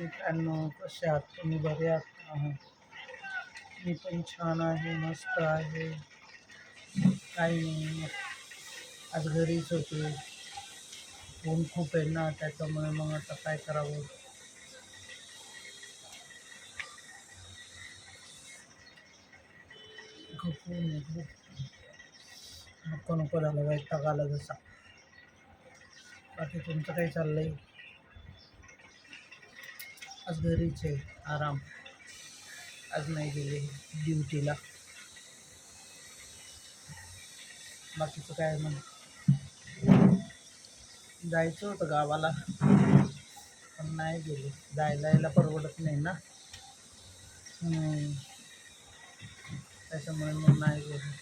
आहात का? मी पण छान आहे मस्त आहे काही नाही आज घरीच होते ऊन खूप आहे ना त्याच्यामुळे मग आता काय करावं खूप ऊन आहे खूप नको नको झालं वैताग आला जसा बाकी तुमचं चाललंय आज घरीच आहे. आराम. आज नाही गेले. ड्युटीला. बाकीचं काय मग? जायचं होतं गावाला. पण नाही गेले. जायला यायला परवडत नाही ना. हम्म. त्याच्यामुळे मग नाही गेले.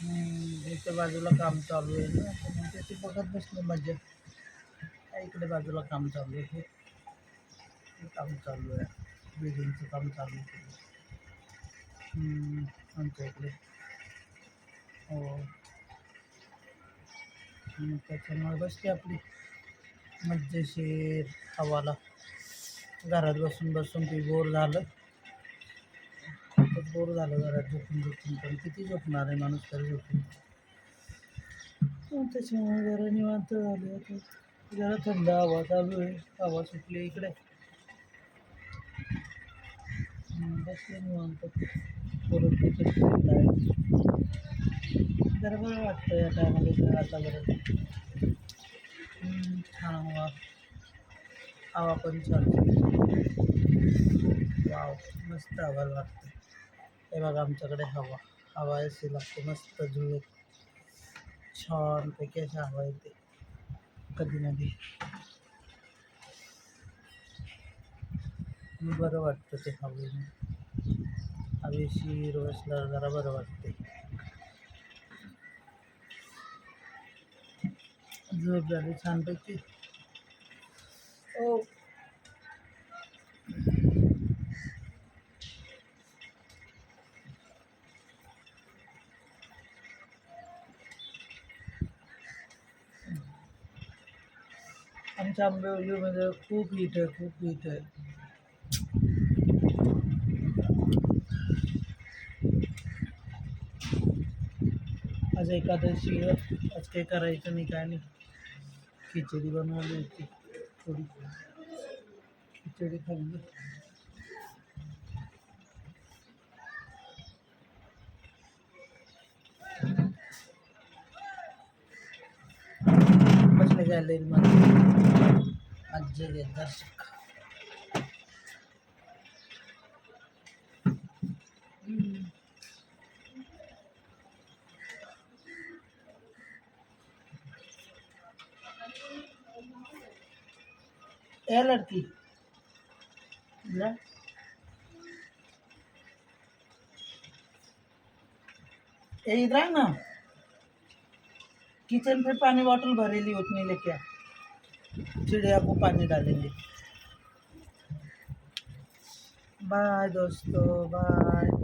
हम्म, इथे बाजूला काम चालू आहे ना. त्याची ते बघत बसले मजा इकडे बाजूला काम चालू आहे. हे काम चालू आहे. बिल्डिंगचं काम चालू आहे. आमच्या इकडे. हो. त्याच्यामुळे बसली आपली. मज्जेशीर हवाला. घरात बसून बसून ती बोर झालं. खूपच बोर झालं घरात. झोपून झोपून पण किती झोपणार आहे माणूस तरी झोपून. त्याच्यामुळे जरा निवांत झालं. जरा थंड हवा चालू आहे. हवा सुटली इकडे. बसले निवांत परत जरा बरं वाटतं या टायमाला जरा आता बरं छान हवा हवा पण छान वाव मस्त हवा लागते हे बघा आमच्याकडे हवा. हवा अशी लागते मस्त झुळूक छानपैकी अशी हवा येते. कधी मधी बरं वाटतं ते हवेने हवेशीर बसल्यावर जरा बरं वाटते झोप झाली छानपैकी. ओ आमच्या आंबेवलीमध्ये खूप हीट आहे खूप हीट आहे. आज एकादशी आज काही करायचं नाही, काय नाही. खिचडी बनवली होती. थोडी खिचडी खाल्ली. घेत दर्शक. ए लड़की? ले इधर है ना किचन पे पानी बॉटल भरेली उतनी लेके आ चिड़िया को पानी डालेंगे। बाय दोस्तों बाय